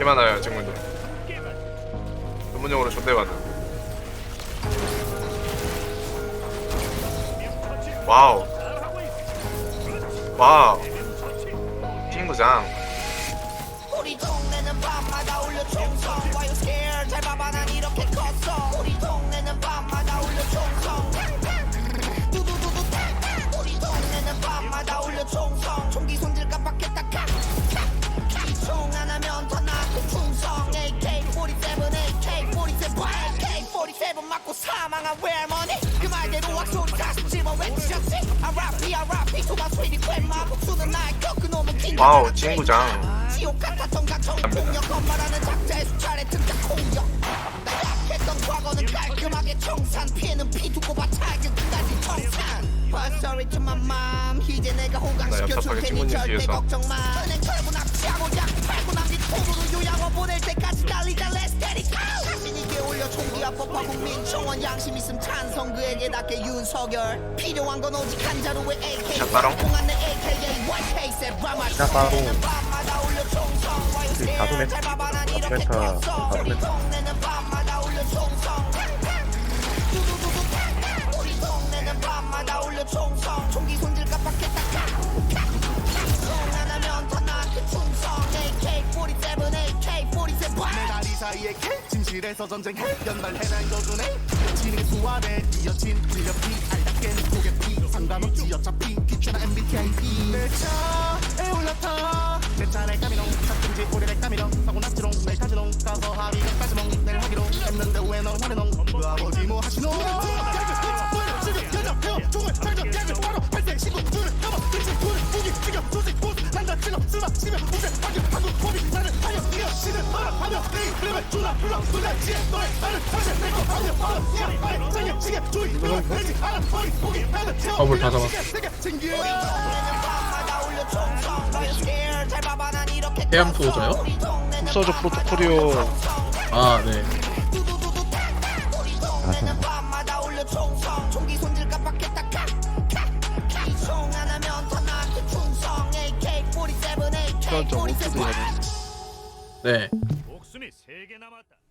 개 많아요 친구들. 전문용어로 존대 많아 와우. 와우. 친구장. 우리 동네는 밤마다 울려 총성 맞고 사망한 외할머니. 그 말대로 왁소리 다시 집어 외치셨지. RIP RIP to my sweetie grandma 복수는 나의 꺾어놓으면 긴장 와우 친구장. 지옥 같아 정가총 폭력 엄마라는 작자의 수차례 등장 공격. 나 약했던 과거는 깔끔하게 청산. 피해는 피 두고 봐 작은 끝까지 청산. But sorry to my mom. 이제 내가 호강시켜줄 테니 절대. 걱정 마. 은행 털고 납치하고 약 팔고 남긴 통으로 요양 총기와 법화 국민 청원 양심 있음 찬성 그에게 닿게 윤석열. 필요한 건 오직 한 자루의 AK 샷바롱? 공안내 AKA White Case 브라마 샷바롱. 밤마다 울려 총성 그 아프리카 컸어 우리 아프리카. 동네는 밤마다 울려 총성. 두두두두. 우리 동네는 밤마다 울려 총성. 총기 손질 깜빡했다. 총 하나면 다 나한테 충성. AK-47 AK-47 다리 사이에 캐 진실에서 전쟁해 연달해라 인도주네 진행의 수완에 이어진 진력이 알답게 고개 피 상관없지 어차피 귀찮아 MBTI 내 차 불러 나를 내고 바로 야 빨리 지게 주의 내지 더블 다 이렇게 해양 동네는 소저 프로토콜이요. 아, 네. 두두두두. 우리 동네는 밤마다 울려 총성 총기 손질 깜빡했다 총 하나면 다 나한테 충성 AK-47 그건 좀 AK-47 오프도 해야 돼. 네. 목숨이 세 개 남았다.